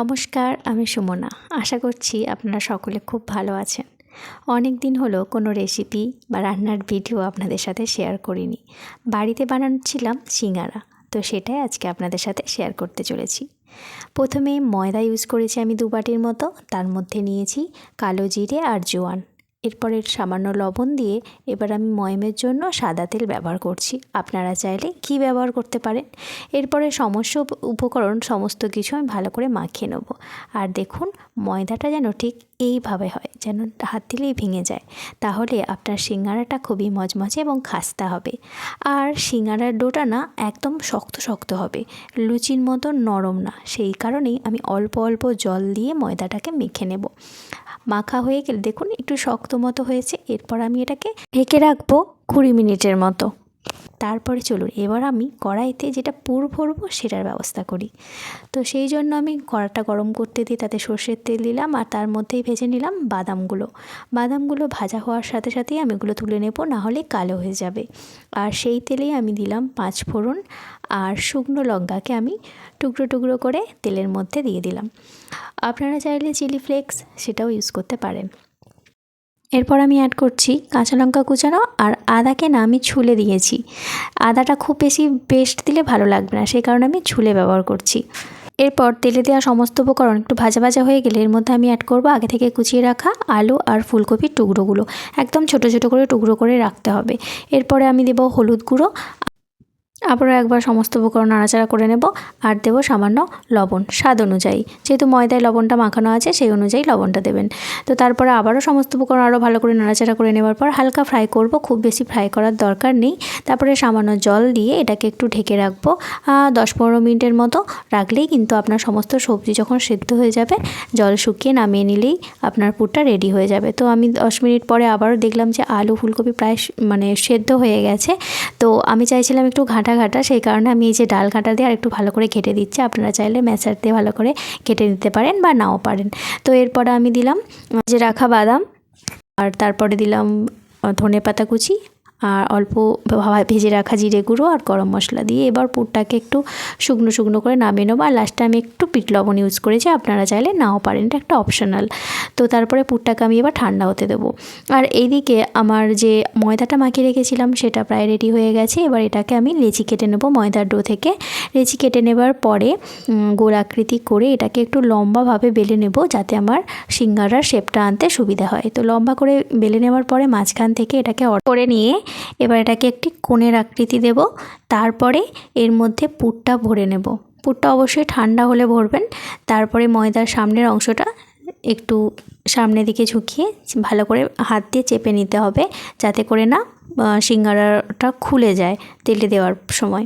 নমস্কার, আমি সুমনা। আশা করছি আপনারা সকলে খুব ভালো আছেন। অনেক দিন হলো কোনো রেসিপি বা রান্নার ভিডিও আপনাদের সাথে শেয়ার করিনি। বাড়িতে বানাচ্ছিলাম সিঙ্গারা, তো সেটাই আজকে আপনাদের সাথে শেয়ার করতে চলেছি। প্রথমে ময়দা ইউজ করেছি আমি দু বাটির মতো, তার মধ্যে নিয়েছি কালো জিরে আর জোয়ান। এরপরে সামান্য লবণ দিয়ে এবার আমি ময়মের জন্য সাদা তেল ব্যবহার করছি। আপনারা চাইলে ঘি ব্যবহার করতে পারেন। এরপরে সমস্ত উপ- উপকরণ, সমস্ত কিছু আমি ভালো করে মাখিয়ে নেব। আর দেখুন, ময়দাটা যেন ঠিক এইভাবে হয়, যেন হাত দিলেই ভেঙে যায়। তাহলে আপনার সিঙ্গারাটা খুবই মজমজে এবং খাস্তা হবে। আর সিঙ্গারার ডোটা না একদম শক্ত শক্ত হবে, লুচির মতো নরম না। সেই কারণেই আমি অল্প অল্প জল দিয়ে ময়দাটাকে মেখে নেব। মাখা হয়ে গেলে দেখুন, একটু শক্ত মতো হয়েছে। এরপর আমি এটাকে ঢেকে রাখব কুড়ি মিনিটের মতো। তারপরে চলুন, এবার আমি কড়াইতে যেটা পুর ভরবো সেটার ব্যবস্থা করি। তো সেই জন্য আমি কড়াটা গরম করতে দিয়ে তাতে সর্ষের তেল দিলাম আর তার মধ্যেই ভেজে নিলাম বাদামগুলো। বাদামগুলো ভাজা হওয়ার সাথে সাথেই আমি এগুলো তুলে নেব না হলে কালো হয়ে যাবে। আর সেই তেলেই আমি দিলাম পাঁচ ফোড়ন আর শুকনো লঙ্কাকে আমি টুকরো টুকরো করে তেলের মধ্যে দিয়ে দিলাম। আপনারা চাইলে চিলি ফ্লেক্স সেটাও ইউজ করতে পারেন। এরপর আমি অ্যাড করছি কাঁচা লঙ্কা কুচানো আর আদাকে না আমি ছুলে দিয়েছি। আদাটা খুব বেশি পেস্ট দিলে ভালো লাগবে না, সেই কারণে আমি ছুলে ব্যবহার করছি। এরপর তেলে দেওয়া সমস্ত উপকরণ একটু ভাজা ভাজা হয়ে গেলে এর মধ্যে আমি অ্যাড করব আগে থেকে কুচিয়ে রাখা আলু আর ফুলকপির টুকরোগুলো। একদম ছোট ছোট করে টুকরো করে রাখতে হবে। এরপরে আমি দেবো হলুদ গুঁড়ো আবারও একবার সমস্ত উপকরণ নাড়াচাড়া করে নেব আর দেবো সামান্য লবণ স্বাদ অনুযায়ী। যেহেতু ময়দায় লবণটা মাখানো আছে, সেই অনুযায়ী লবণটা দেবেন। তো তারপরে আবারও সমস্ত উপকরণ আরও ভালো করে নাড়াচাড়া করে নেওয়ার পর হালকা ফ্রাই করব, খুব বেশি ফ্রাই করার দরকার নেই। তারপরে সামান্য জল দিয়ে এটাকে একটু ঢেকে রাখব দশ পনেরো মিনিটের মতো রাখলেই কিন্তু আপনার সমস্ত সবজি যখন সেদ্ধ হয়ে যাবে, জল শুকিয়ে নামিয়ে নিলেই আপনার পুরটা রেডি হয়ে যাবে। তো আমি দশ মিনিট পরে আবারও দেখলাম যে আলু ফুলকপি প্রায় মানে সেদ্ধ হয়ে গেছে। তো আমি চাইছিলাম একটু ঘাঁটা ঘাঁটা সেই কারণে আমি এই যে ডাল ঘাঁটা দিয়ে আর একটু ভালো করে ঘেটে দিচ্ছি। আপনারা চাইলে ম্যাচার দিয়ে ভালো করে কেটে নিতে পারেন বা নাও পারেন। তো এরপরে আমি দিলাম যে রাখা বাদাম, আর তারপরে দিলাম ধনে পাতা কুচি আর অল্প ভেজে রাখা জিরে গুঁড়ো আর গরম মশলা দিয়ে এবার পুরটাকে একটু শুকনো শুকনো করে নামিয়ে নেব। আর লাস্টে আমি একটু পিট লবণ ইউজ করেছি, আপনারা চাইলে নাও পারেন, এটা একটা অপশনাল তো তারপরে পুরটাকে আমি এবার ঠান্ডা হতে দেবো। আর এইদিকে আমার যে ময়দাটা মাখিয়ে রেখেছিলাম, সেটা প্রায় রেডি হয়ে গেছে। এবার এটাকে আমি লেচি কেটে নেব ময়দার ডো থেকে। লেচি কেটে নেবার পরে গোল আকৃতি করে এটাকে একটু লম্বাভাবে বেলে নেব, যাতে আমার সিঙ্গারার শেপটা আনতে সুবিধা হয়। তো লম্বা করে বেলে নেওয়ার পরে মাঝখান থেকে এটাকে অট করে নিয়ে এবার এটাকে একটি কোণের আকৃতি দেব। তারপরে এর মধ্যে পুরটা ভরে নেব। পুরটা অবশ্যই ঠান্ডা হলে ভরবেন। তারপরে ময়দার সামনের অংশটা একটু সামনের দিকে ঝুঁকিয়ে ভালো করে হাত দিয়ে চেপে নিতে হবে। যাতে করে না সিঙ্গারাটা খুলে যায় তেলে দেওয়ার সময়।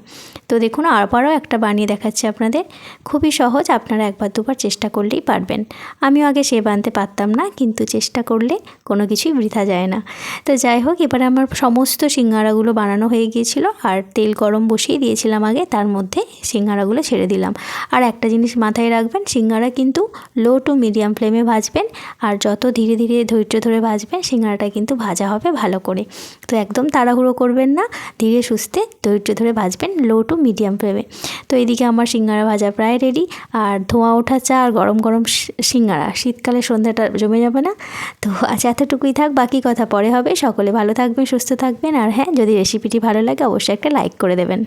তো দেখুন, আবারও একটা বানিয়ে দেখাচ্ছি আপনাদের। খুবই সহজ, আপনারা একবার দুবার চেষ্টা করলেই পারবেন। আমিও আগে সে বানতে পারতাম না, কিন্তু চেষ্টা করলে কোনো কিছুই বৃথা যায় না। তো যাই হোক, এবারে আমার সমস্ত সিঙ্গারাগুলো বানানো হয়ে গিয়েছিল, আর তেল গরম বসিয়ে দিয়েছিলাম আগে, তার মধ্যে সিঙ্গারাগুলো ছেড়ে দিলাম। আর একটা জিনিস মাথায় রাখবেন, সিঙ্গারা কিন্তু লো টু মিডিয়াম ফ্লেমে ভাজবেন, আর যত ধীরে ধীরে ধৈর্য ধরে ভাজবেন, সিঙ্গারাটা কিন্তু ভাজা হবে ভালো করে। তো একদম তাড়াহুড়ো করবেন না, ধীরে সুস্থে ধৈর্য ধরে ভাজবেন লো টু মিডিয়াম ফ্লেমে তো এদিকে আমার সিঙ্গারা ভাজা প্রায় রেডি আর ধোঁয়া ওঠা চা আর গরম গরম সিঙ্গারা। শীতকালে সন্ধ্যাটা জমে যাবে না। তো আজ এতটুকুই থাক, বাকি কথা পরে হবে। সকলে ভালো থাকবেন, সুস্থ থাকবেন, আর হ্যাঁ যদি রেসিপিটি ভালো লাগে, অবশ্যই একটা লাইক করে দেবেন।